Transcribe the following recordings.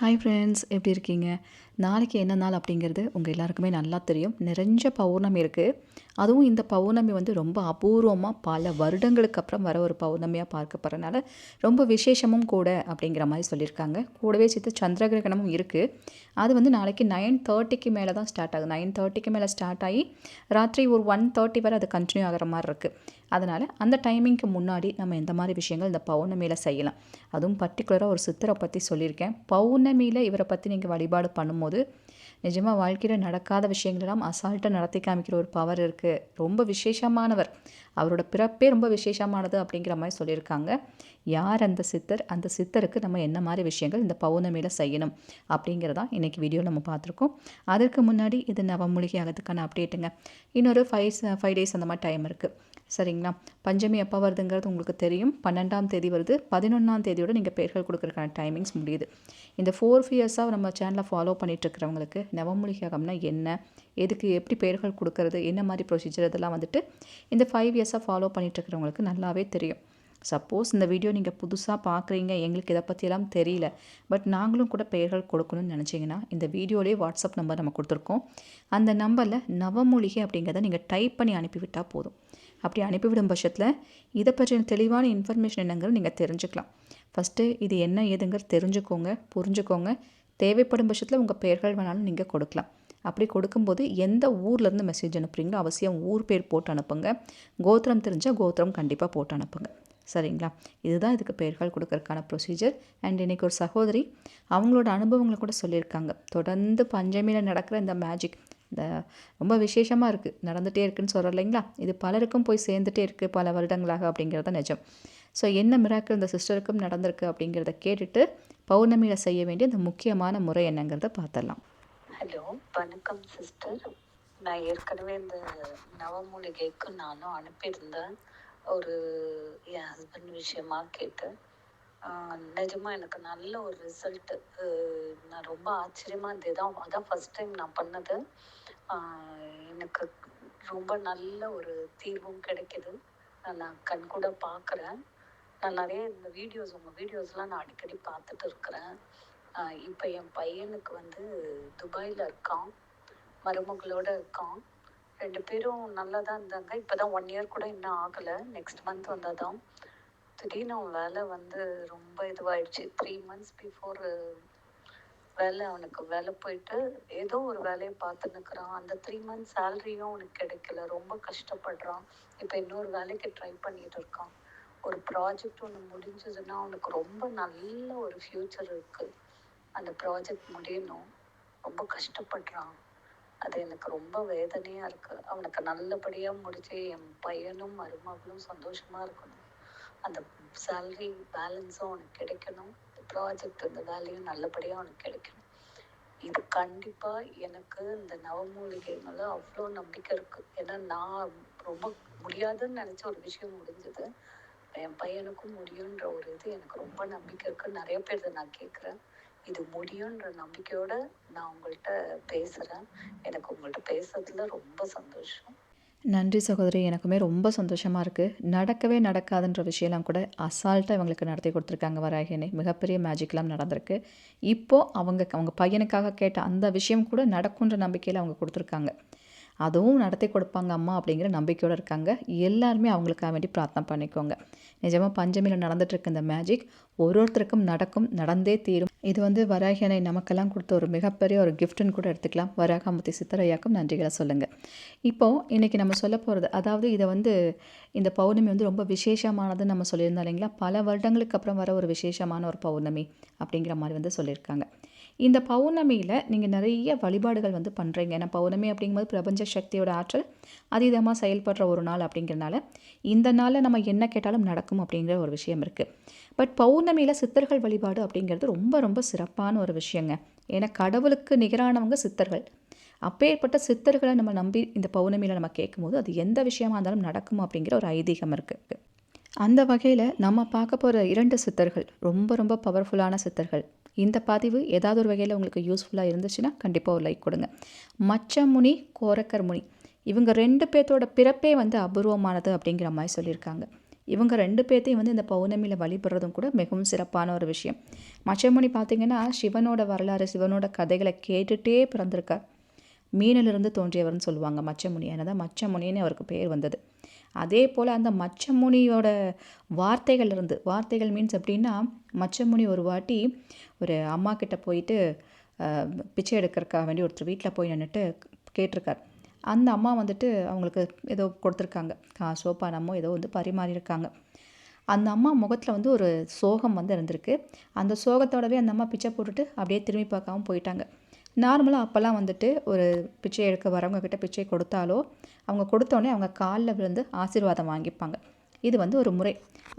Hi friends எப்படி இருக்கீங்க? நாளைக்கு என்ன நாள் அப்படிங்கிறது உங்கள் எல்லாருக்குமே நல்லா தெரியும். நிறைஞ்ச பௌர்ணமி இருக்குது அதுவும் இந்த பௌர்ணமி வந்து ரொம்ப அபூர்வமாக பல வருடங்களுக்கு அப்புறம் வர ஒரு பௌர்ணமியாக பார்க்கப்படுறனால ரொம்ப விசேஷமும் கூட அப்படிங்கிற மாதிரி சொல்லியிருக்காங்க. கூடவே சேர்த்து சந்திர கிரகணமும் இருக்குது அது வந்து நாளைக்கு நைன் தேர்ட்டிக்கு மேலே தான் ஸ்டார்ட் ஆகுது. நைன் தேர்ட்டிக்கு மேலே ஸ்டார்ட் ஆகி ராத்திரி ஒரு ஒன் தேர்ட்டி வரை அது கண்டினியூ ஆகிற மாதிரி இருக்குது அதனால் அந்த டைமிங்க்கு முன்னாடி நம்ம எந்த மாதிரி விஷயங்கள் இந்த பௌர்ணமியில் செய்யலாம். அதுவும் பர்டிகுலராக ஒரு சித்தரை பற்றி சொல்லியிருக்கேன். பௌர்ணமியில் இவரை பற்றி நீங்கள் வழிபாடு பண்ணும்போது நிஜமாக வாழ்க்கையில் நடக்காத விஷயங்களெல்லாம் அசால்ட்டாக நடத்தி காமிக்கிற ஒரு பவர் இருக்குது ரொம்ப விசேஷமானவர். அவரோட பிறப்பே ரொம்ப விசேஷமானது அப்படிங்கிற மாதிரி சொல்லியிருக்காங்க. யார் அந்த சித்தர்? அந்த சித்தருக்கு நம்ம என்ன மாதிரி விஷயங்கள் இந்த பௌர்ணமியில் செய்யணும் அப்படிங்கிறதான் இன்றைக்கி வீடியோ நம்ம பார்த்துருக்கோம். அதற்கு முன்னாடி இது நவமூலிகை ஆகிறதுக்கான அப்டேட்டுங்க இன்னொரு ஃபைவ் ஃபைவ் டேஸ் அந்த மாதிரி டைம் இருக்குது சரிங்களா? பஞ்சமி எப்போ வருதுங்கிறது உங்களுக்கு தெரியும். பன்னெண்டாம் தேதி வருது. பதினொன்றாம் தேதியோட நீங்கள் பெயர்கள் கொடுக்குறதுக்கான டைமிங்ஸ் முடியுது. இந்த ஃபோர் இயர்ஸாக நம்ம சேனலை ஃபாலோ பண்ணிகிட்ருக்கிறவங்களுக்கு நவமூலிகம்னா என்ன? எதுக்கு எப்படி பெயர்கள் கொடுக்கறது? என்ன மாதிரி ப்ரொசீஜர் இதெல்லாம் வந்துட்டு இந்த ஃபைவ் இயர்ஸாக ஃபாலோ பண்ணிகிட்ருக்கிறவங்களுக்கு நல்லாவே தெரியும். சப்போஸ் இந்த வீடியோ நீங்கள் புதுசாக பார்க்குறீங்க எங்களுக்கு இதை பற்றியெல்லாம் தெரியல பட் நாங்களும் கூட பெயர்கள் கொடுக்கணும்னு நினச்சிங்கன்னா இந்த வீடியோலேயே வாட்ஸ்அப் நம்பர் நம்ம கொடுத்துருக்கோம். அந்த நம்பரில் நவமூலிகை அப்படிங்கிறத நீங்கள் டைப் பண்ணி அனுப்பிவிட்டால் போதும். அப்படி அனுப்பிவிடும் பட்சத்தில் இதை பற்றின தெளிவான இன்ஃபர்மேஷன் என்னங்கிறது நீங்கள் தெரிஞ்சுக்கலாம். ஃபஸ்ட்டு இது என்ன ஏதுங்கிறது தெரிஞ்சுக்கோங்க புரிஞ்சுக்கோங்க. தேவைப்படும் பட்சத்தில் உங்கள் பெயர்கள் வேணாலும் நீங்கள் கொடுக்கலாம். அப்படி கொடுக்கும்போது எந்த ஊர்லேருந்து மெசேஜ் அனுப்புகிறீங்களோ அவசியம் ஊர் பேர் போட்டு அனுப்புங்க. கோத்திரம் தெரிஞ்சால் கோத்திரம் கண்டிப்பாக போட்டு அனுப்புங்க. சரிங்களா? இதுதான் இதுக்கு பெயர்கள் கொடுக்கறதுக்கான ப்ரொசீஜர் அண்ட் இன்றைக்கி ஒரு சகோதரி அவங்களோட அனுபவங்களை கூட சொல்லியிருக்காங்க. தொடர்ந்து பஞ்சமியில் நடக்கிற இந்த மேஜிக் இந்த ரொம்ப விசேஷமாக இருக்குது நடந்துகிட்டே இருக்குன்னு சொல்கிறோம் இல்லைங்களா? இது பலருக்கும் போய் சேர்ந்துட்டே இருக்குது பல வருடங்களாக அப்படிங்கிறத நிஜம். ஸோ என்ன மிராக்கள் இந்த சிஸ்டருக்கும் நடந்திருக்கு அப்படிங்கிறத கேட்டுட்டு பௌர்ணமியில் செய்ய வேண்டிய அந்த முக்கியமான முறை என்னங்கிறத பார்த்துடலாம். ஹலோ வணக்கம் சிஸ்டர் நான் ஏற்கனவே இந்த நவமூலிகைக்கு நானும் அனுப்பியிருந்தேன் ஒரு என் ஹஸ்பண்ட் விஷயமா கேட்டு நிஜமாக எனக்கு நல்ல ஒரு ரிசல்ட்டு நான் ரொம்ப ஆச்சரியமாக இருந்ததுதான் அதான் ஃபர்ஸ்ட் டைம் நான் பண்ணது. எனக்கு ரொம்ப நல்ல ஒரு தீர்வும் கிடைக்குது. நான் நான் கண் கூட பார்க்குறேன். நான் நிறைய இந்த வீடியோஸ் உங்கள் வீடியோஸ்லாம் நான் அடிக்கடி பார்த்துட்டு இருக்கிறேன். இப்போ என் பையனுக்கு வந்து துபாயில் இருக்கான். மருமகளோட இருக்கான். ரெண்டு பேரும் நல்லா தான் இருந்தாங்க. இப்போ தான் ஒன் இயர் கூட இன்னும் ஆகலை. நெக்ஸ்ட் மந்த் வந்தால் தான் திடீர்னு அவன் வேலை வந்து ரொம்ப இதுவாயிடுச்சு. த்ரீ மந்த்ஸ் பிஃபோர் வேலை அவனுக்கு வேலை போயிட்டு ஏதோ ஒரு வேலையை பார்த்துன்னுக்குறான் அந்த த்ரீ மந்த்ஸ் சேலரியும் அவனுக்கு கிடைக்கல. ரொம்ப கஷ்டப்படுறான். இப்போ இன்னொரு வேலைக்கு ட்ரை பண்ணிட்டு இருக்கான். ஒரு ப்ராஜெக்ட் ஒன்று முடிஞ்சதுன்னா அவனுக்கு ரொம்ப நல்ல ஒரு ஃப்யூச்சர் இருக்குது அந்த ப்ராஜெக்ட் முடியணும். ரொம்ப கஷ்டப்படுறான். அது எனக்கு ரொம்ப வேதனையாக இருக்குது அவனுக்கு நல்லபடியாக முடிச்சு என் பையனும் மருமகளும் சந்தோஷமாக இருக்கணும். அந்த சேலரி பேலன்ஸும் அவனுக்கு கிடைக்கணும். ப்ராஜெக்ட் இந்த வேலையும் நல்லபடியாக அவனுக்கு கிடைக்கணும். இது கண்டிப்பாக எனக்கு இந்த நவமூலிகை மேலே அவ்வளோ நம்பிக்கை இருக்குது ஏன்னா நான் ரொம்ப முடியாதுன்னு நினச்ச ஒரு விஷயம் முடிஞ்சது. என் பையனுக்கும் முடியுன்ற ஒரு இது எனக்கு ரொம்ப நம்பிக்கை இருக்குது நிறைய பேர் நான் கேட்குறேன் இது முடியுன்ற நம்பிக்கையோட நான் உங்கள்கிட்ட பேசுகிறேன் எனக்கு உங்கள்கிட்ட பேசுறதுல ரொம்ப சந்தோஷம். நன்றி சகோதரி. எனக்குமே ரொம்ப சந்தோஷமாக இருக்குது நடக்கவே நடக்காதுன்ற விஷயம்லாம் கூட அசால்ட்டாக இவங்களுக்கு நடத்தி கொடுத்துருக்காங்க வராகினே மிகப்பெரிய மேஜிக்லாம் நடந்திருக்கு. இப்போது அவங்க அவங்க பையனுக்காக கேட்ட அந்த விஷயம் கூட நடக்குன்ற நம்பிக்கையில் அவங்க கொடுத்துருக்காங்க. அதுவும் நடத்தி கொடுப்பாங்க அம்மா அப்படிங்கிற நம்பிக்கையோடு இருக்காங்க. எல்லாருமே அவங்களுக்காக வேண்டி பிரார்த்தனை பண்ணிக்கோங்க. நிஜமாக பஞ்சமியில் நடந்துட்டுருக்க இந்த மேஜிக் ஒரு ஒருத்தருக்கும் நடக்கும் நடந்தே தீரும். இது வந்து வராகியனை நமக்கெல்லாம் கொடுத்த ஒரு மிகப்பெரிய ஒரு கிஃப்ட்டுன்னு கூட எடுத்துக்கலாம். வராகாமூர்த்தி சித்தரையாக்கும் நன்றிகளை சொல்லுங்கள் இப்போது இன்றைக்கி நம்ம சொல்ல போகிறது அதாவது இதை வந்து இந்த பௌர்ணமி வந்து ரொம்ப விசேஷமானதுன்னு நம்ம சொல்லியிருந்தோம் இல்லைங்களா? பல வருடங்களுக்கு அப்புறம் வர ஒரு விசேஷமான ஒரு பௌர்ணமி அப்படிங்கிற மாதிரி வந்து சொல்லியிருக்காங்க. இந்த பௌர்ணமியில் நீங்கள் நிறைய வழிபாடுகள் வந்து பண்ணுறீங்க ஏன்னா பௌர்ணமி அப்படிங்கும்போது பிரபஞ்ச சக்தியோட ஆற்றல் அதீதமாக செயல்படுற ஒரு நாள் அப்படிங்கிறனால இந்த நாளில் நம்ம என்ன கேட்டாலும் நடக்கும் அப்படிங்கிற ஒரு விஷயம் இருக்குது பட் பௌர்ணமியில் சித்தர்கள் வழிபாடு அப்படிங்கிறது ரொம்ப ரொம்ப சிறப்பான ஒரு விஷயங்க. ஏன்னா கடவுளுக்கு நிகரானவங்க சித்தர்கள். அப்பேற்பட்ட சித்தர்களை நம்ம நம்பி இந்த பௌர்ணமியில் நம்ம கேட்கும்போது அது எந்த விஷயமா இருந்தாலும் நடக்கும் அப்படிங்கிற ஒரு ஐதீகம் இருக்குது அந்த வகையில் நம்ம பார்க்க போகிற இரண்டு சித்தர்கள் ரொம்ப ரொம்ப பவர்ஃபுல்லான சித்தர்கள். இந்த பதிவு ஏதாவது ஒரு வகையில் உங்களுக்கு யூஸ்ஃபுல்லாக இருந்துச்சுன்னா கண்டிப்பாக ஒரு லைக் கொடுங்க. மச்சமுனி கோரக்கர் முனி. இவங்க ரெண்டு பேர்த்தோட பிறப்பே வந்து அபூர்வமானது அப்படிங்கிற மாதிரி சொல்லியிருக்காங்க. இவங்க ரெண்டு பேர்த்தையும் வந்து இந்த பௌர்ணமியில் வழிபடுறதும் கூட மிகவும் சிறப்பான ஒரு விஷயம். மச்சமுனி பார்த்தீங்கன்னா சிவனோட வரலாறு சிவனோட கதைகளை கேட்டுகிட்டே பிறந்திருக்கார் மீனிலிருந்து தோன்றியவர்னு சொல்லுவாங்க மச்சமுனி. அதனால் மச்சமுனின்னு அவருக்கு பேர் வந்தது. அதே போல் அந்த மச்சமுனியோட வார்த்தைகள் இருந்து வார்த்தைகள் மீன்ஸ் எப்படின்னா மச்சமுனி ஒரு வாட்டி ஒரு அம்மா கிட்ட போயிட்டு பிச்சை எடுக்கிறக்காக வேண்டி ஒருத்தர் வீட்டில் போய் நின்றுட்டு கேட்டிருக்கார். அந்த அம்மா வந்துட்டு அவங்களுக்கு ஏதோ கொடுத்துருக்காங்க. காசோ பணமோ ஏதோ வந்து பரிமாறியிருக்காங்க. அந்த அம்மா முகத்தில் வந்து ஒரு சோகம் வந்து இருந்திருக்கு. அந்த சோகத்தோடவே அந்த அம்மா பிச்சை போட்டுட்டு அப்படியே திரும்பி பார்க்காம போயிட்டாங்க. நார்மலாக அப்போல்லாம் வந்துட்டு ஒரு பிச்சை எடுக்க வரவங்க கிட்ட பிச்சை கொடுத்தாலோ அவங்க கொடுத்தோடனே அவங்க காலில் விழுந்து ஆசீர்வாதம் வாங்கிப்பாங்க. இது வந்து ஒரு முறை.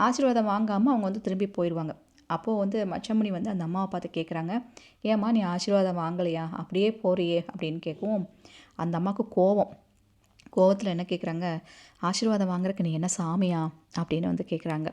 ஆசீர்வாதம் வாங்காமல் அவங்க வந்து திரும்பி போயிடுவாங்க அப்போது வந்து மச்சமுனி வந்து அந்த அம்மாவை பார்த்து கேட்குறாங்க ஏம்மா நீ ஆசீர்வாதம் வாங்கலையா? அப்படியே போறியே அப்படின்னு கேட்கவும் அந்த அம்மாவுக்கு கோவம். கோவத்தில் என்ன கேட்குறாங்க ஆசீர்வாதம் வாங்குறதுக்கு நீ என்ன சாமியா? அப்படின்னு வந்து கேட்குறாங்க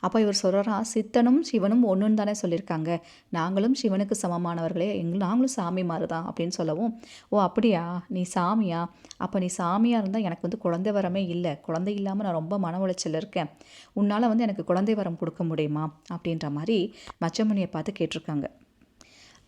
அப்போ இவர் சொல்கிறா சித்தனும் சிவனும் ஒன்றுன்னு தானே சொல்லியிருக்காங்க. நாங்களும் சிவனுக்கு சமமானவர்களே எங்கள் நாங்களும் சாமி மாதிரி தான் அப்படின்னு சொல்லவும் ஓ அப்படியா? நீ சாமியா? அப்போ நீ சாமியாக இருந்தால் எனக்கு வந்து குழந்தை வரமே இல்லை. குழந்தை இல்லாமல் நான் ரொம்ப மன உளைச்சல் இருக்கேன். உன்னால் வந்து எனக்கு குழந்தை வரம் கொடுக்க முடியுமா? அப்படின்ற மாதிரி மச்சமணியை பார்த்து கேட்டிருக்காங்க.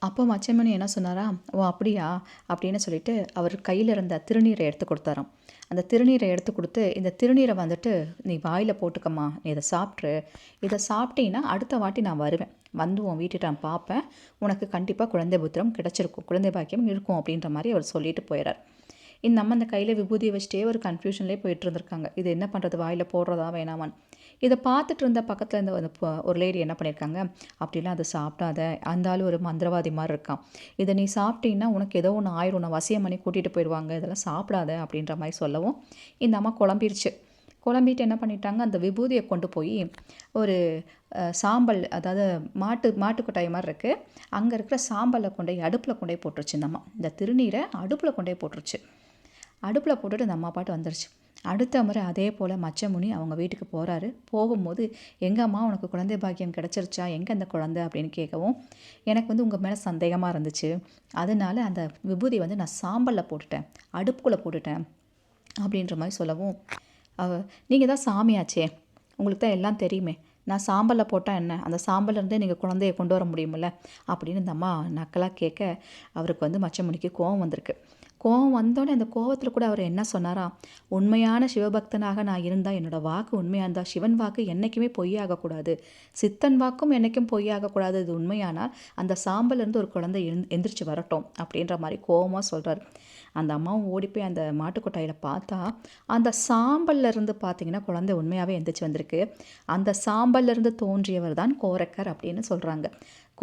அப்போ மச்சமணி என்ன சொன்னாரா ஓ அப்படியா? அப்படின்னு சொல்லிட்டு அவர் கையில் இருந்த திருநீரை எடுத்து கொடுத்தாராம். அந்த திருநீரை எடுத்து கொடுத்து இந்த திருநீரை வந்துட்டு நீ வாயில் போட்டுக்கம்மா நீ இதை சாப்பிட்ரு இதை சாப்பிட்டீங்கன்னா அடுத்த வாட்டி நான் வருவேன். வந்து உன் வீட்டை நான் பார்ப்பேன். உனக்கு கண்டிப்பாக குழந்தை புத்திரம் கிடச்சிருக்கும். குழந்தை பாக்கியம் இருக்கும். அப்படின்ற மாதிரி அவர் சொல்லிட்டு போயிடார் இந்த அம்மா அந்த கையில் விபூதியை வச்சுட்டே ஒரு கன்ஃபியூஷன்லேயே போயிட்டு இருந்திருக்காங்க. இது என்ன பண்ணுறது வாயில் போடுறதா வேணாமான்னு. இதை பார்த்துட்டு இருந்த பக்கத்தில் இருந்த ஒரு ஒரு லேடி என்ன பண்ணியிருக்காங்க அப்படிலாம் அதை சாப்பிடாத. அந்த ஆளு ஒரு மந்திரவாதி மாதிரி இருக்கான். இதை நீ சாப்பிட்டீங்கன்னா உனக்கு ஏதோ ஒன்று ஆயிரும். உன்னை வசியம் பண்ணி கூட்டிகிட்டு போயிடுவாங்க. இதெல்லாம் சாப்பிடாத அப்படின்ற மாதிரி சொல்லவும் இந்த அம்மா குழம்பிருச்சு. குழம்பிட்டு என்ன பண்ணிட்டாங்க? அந்த விபூதியை கொண்டு போய் ஒரு சாம்பல் அதாவது மாட்டு மாட்டுக்கொட்டாய் மாதிரி இருக்குது அங்கே இருக்கிற சாம்பலை கொண்டு போய் அடுப்பில் கொண்டே போட்டுருச்சு இந்த அம்மா. இந்த திருநீரை அடுப்பில் கொண்டே போட்டுருச்சு. அடுப்பில் போட்டுட்டு அந்த அம்மா பாட்டு வந்துருச்சு. அடுத்த முறை அதே போல் மச்சமுனி அவங்க வீட்டுக்கு போகிறாரு போகும்போது எங்கள் அம்மா உனக்கு குழந்தை பாக்கியம் கிடச்சிருச்சா? எங்கே அந்த குழந்தை? அப்படின்னு கேட்கவும் எனக்கு வந்து உங்கள் மேலே சந்தேகமாக இருந்துச்சு. அதனால அந்த விபூதி வந்து நான் சாம்பலில் போட்டுட்டேன். அடுப்புக்குள்ளே போட்டுட்டேன். அப்படின்ற மாதிரி சொல்லவும் அவ நீங்கள் தான் சாமியாச்சே. உங்களுக்கு தான் எல்லாம் தெரியுமே. நான் சாம்பலில் போட்டால் என்ன? அந்த சாம்பல்ல இருந்தே நீங்கள் குழந்தைய கொண்டு வர முடியுமில்ல அப்படின்னு இந்த அம்மா நக்கலாக கேட்க அவருக்கு வந்து மச்சமுனிக்கு கோவம் வந்திருக்கு. கோவம் வந்தோடனே அந்த கோவத்தில் கூட அவர் என்ன சொன்னாரா? உண்மையான சிவபக்தனாக நான் இருந்தால் என்னோட வாக்கு உண்மையாக இருந்தால் சிவன் வாக்கு என்றைக்குமே பொய்யாகக்கூடாது. சித்தன் வாக்கும் என்றைக்கும் பொய்யாகக்கூடாது. இது உண்மையானால் அந்த சாம்பலேருந்து ஒரு குழந்தை எழு எந்திரிச்சு வரட்டும் அப்படின்ற மாதிரி கோவமாக சொல்கிறார் அந்த அம்மாவும் ஓடி போய் அந்த மாட்டுக்கொட்டாயில் பார்த்தா அந்த சாம்பல்ல இருந்து பார்த்தீங்கன்னா குழந்தை உண்மையாகவே எந்திரிச்சு வந்திருக்கு. அந்த சாம்பல்லேருந்து தோன்றியவர் தான் கோரக்கர் அப்படின்னு சொல்கிறாங்க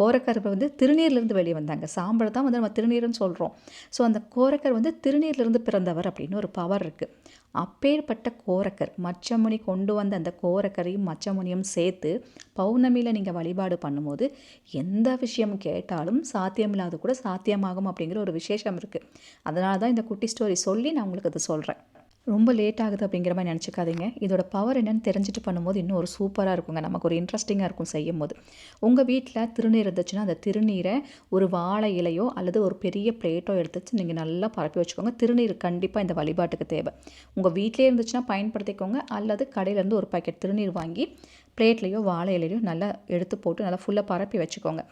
கோரக்கர் வந்து திருநீர்லேருந்து வெளியே வந்தாங்க. சாம்பல் தான் வந்து நம்ம திருநீர்னு சொல்கிறோம் ஸோ அந்த கோரக்கர் வந்து திருநீர்லேருந்து பிறந்தவர் அப்படின்னு ஒரு பவர் இருக்குது அப்பேற்பட்ட கோரக்கர் மச்சமுனி கொண்டு வந்த அந்த கோரக்கரையும் மச்சமுனியும் சேர்த்து பௌர்ணமியில் நீங்கள் வழிபாடு பண்ணும்போது எந்த விஷயம் கேட்டாலும் சாத்தியமில்லாத கூட சாத்தியமாகும் அப்படிங்கிற ஒரு விசேஷம் இருக்குது அதனால தான் இந்த குட்டி ஸ்டோரி சொல்லி நான் உங்களுக்கு அதை சொல்கிறேன் ரொம்ப லேட் ஆகுது அப்படிங்கிற மாதிரி நினச்சிக்காதீங்க. இதோட பவர் என்னன்னு தெரிஞ்சுட்டு பண்ணும்போது இன்னும் ஒரு சூப்பராக இருக்குங்க. நமக்கு ஒரு இன்ட்ரெஸ்டிங்காக இருக்கும் செய்யும் போது உங்கள் வீட்டில் திருநீர் இருந்துச்சுன்னா அந்த திருநீரை ஒரு வாழை இலையோ அல்லது ஒரு பெரிய பிளேட்டோ எடுத்து வச்சு நீங்கள் நல்லா பரப்பி வச்சுக்கோங்க. திருநீர் கண்டிப்பாக இந்த வழிபாட்டுக்கு தேவை. உங்கள் வீட்டிலே இருந்துச்சுன்னா பயன்படுத்திக்கோங்க. அல்லது கடையிலேருந்து ஒரு பாக்கெட் திருநீர் வாங்கி பிளேட்லேயோ வாழை இலையிலையோ நல்லா எடுத்து போட்டு நல்லா ஃபுல்லாக பரப்பி வச்சுக்கோங்க.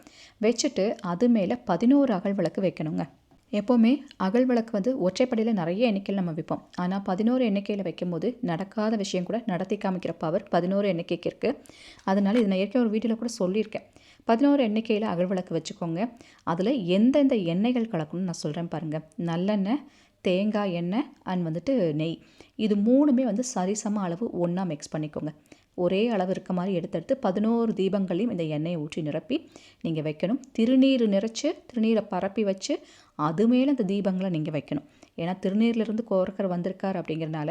வச்சுட்டு அது மேலே பதினோரு அகல் விளக்கு வைக்கணுங்க. எப்போவுமே அகல் விளக்கு வந்து ஒற்றைப்படையில் நிறைய எண்ணிக்கையில் நம்ம வைப்போம். ஆனால் பதினோரு எண்ணிக்கையில் வைக்கும்போது நடக்காத விஷயம் கூட நடத்தி காமிக்கிற பவர் பதினோரு எண்ணிக்கைக்கு இருக்குது அதனால் இதை நான் ஏற்கனவே ஒரு வீடியோவில் கூட சொல்லியிருக்கேன். பதினோரு எண்ணிக்கையில் அகல் விளக்கு வச்சுக்கோங்க. அதில் எந்தெந்த எண்ணெய்கள் கலக்கணும்னு நான் சொல்கிறேன் பாருங்கள் நல்லெண்ணெய் தேங்காய் எண்ணெய் அண்ட் வந்துட்டு நெய். இது மூணுமே வந்து சரிசம அளவு ஒன்றா மிக்ஸ் பண்ணிக்கோங்க. ஒரே அளவு இருக்க மாதிரி எடுத்தெடுத்து பதினோரு தீபங்களையும் இந்த எண்ணெயை ஊற்றி நிரப்பி நீங்கள் வைக்கணும். திருநீர் நிறைச்சி திருநீரை பரப்பி வச்சு அது மேலே அந்த தீபங்களை நீங்கள் வைக்கணும். ஏன்னா திருநீர்லேருந்து கோரக்கர் வந்திருக்கார் அப்படிங்கிறனால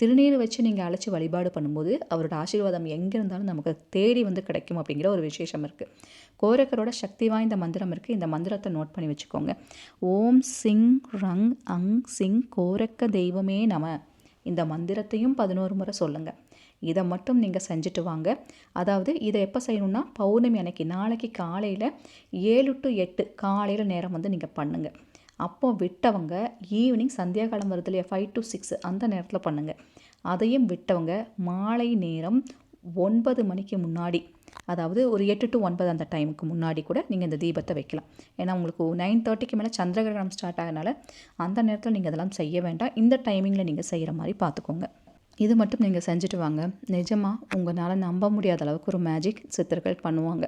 திருநீர் வச்சு நீங்கள் அழைச்சி வழிபாடு பண்ணும்போது அவரோட ஆசீர்வாதம் எங்கே இருந்தாலும் நமக்கு தேடி வந்து கிடைக்கும் அப்படிங்கிற ஒரு விசேஷம் இருக்குது கோரக்கரோட சக்தி வாய்ந்த மந்திரம் இருக்குது இந்த மந்திரத்தை நோட் பண்ணி வச்சுக்கோங்க. ஓம் சிங் ரங் அங் சிங் கோரக்க தெய்வமே நம. இந்த மந்திரத்தையும் பதினோரு முறை சொல்லுங்கள் இதை மட்டும் நீங்கள் செஞ்சுட்டு வாங்க. அதாவது இதை எப்போ செய்யணும்னா பௌர்ணமி அன்னைக்கு நாளைக்கு காலையில் ஏழு டு எட்டு காலையில் நேரம் வந்து நீங்கள் பண்ணுங்கள் அப்போ விட்டவங்க ஈவினிங் சந்தியாகாலம் வருது இல்லையா ஃபைவ் டு சிக்ஸ் அந்த நேரத்தில் பண்ணுங்கள் அதையும் விட்டவங்க மாலை நேரம் ஒன்பது மணிக்கு முன்னாடி அதாவது ஒரு எட்டு டு ஒன்பது அந்த டைமுக்கு முன்னாடி கூட நீங்கள் இந்த தீபத்தை வைக்கலாம். ஏன்னா உங்களுக்கு நைன் தேர்ட்டிக்கு மேலே சந்திரகிரகணம் ஸ்டார்ட் ஆகிறனால அந்த நேரத்தில் நீங்கள் இதெல்லாம் செய்ய வேண்டாம். இந்த டைமிங்கில் நீங்கள் செய்கிற மாதிரி பார்த்துக்கோங்க. இது மட்டும் நீங்கள் செஞ்சுட்டு வாங்க. நிஜமாக உங்களால் நம்ப முடியாத அளவுக்கு ஒரு மேஜிக் சித்தர்கள் பண்ணுவாங்க.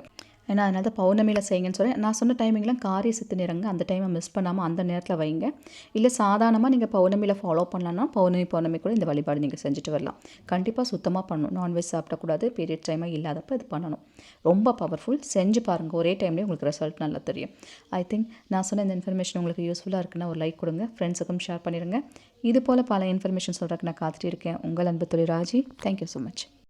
ஏன்னா அதனால தான் பௌர்ணமியில் செய்யுங்கன்னு சொல்கிறேன் நான் சொன்ன டைமிங்லாம் காரிய சித்து நேரங்க அந்த டைமை மிஸ் பண்ணாமல் அந்த நேரத்தில் வைங்க. இல்லை சாதாரணமாக நீங்கள் பௌர்ணமியில் ஃபாலோ பண்ணலான்னா பௌர்ணமி பௌர்ணமி கூட இந்த வழிபாடு நீங்கள் செஞ்சுட்டு வரலாம். கண்டிப்பாக சுத்தமாக பண்ணணும். நான்வெஜ் சாப்பிடக்கூடாது பீரியட் டைமாக இல்லாதப்போ இது பண்ணணும். ரொம்ப பவர்ஃபுல் செஞ்சு பாருங்கள் ஒரே டைம்லேயே உங்களுக்கு ரிசல்ட் நல்லா தெரியும். ஐ திங்க் நான் சொன்ன இந்த இன்ஃபர்மேஷன் உங்களுக்கு யூஸ்ஃபுல்லாக இருக்குன்னா ஒரு லைக் கொடுங்க. ஃப்ரெண்ட்ஸுக்கும் ஷேர் பண்ணிடுங்க இது போல் பல இன்ஃபர்மேஷன் சொல்கிறதுக்கு நான் காத்துட்டு இருக்கேன். உங்கள் அன்பு தொழில் ராஜி. Thank you so much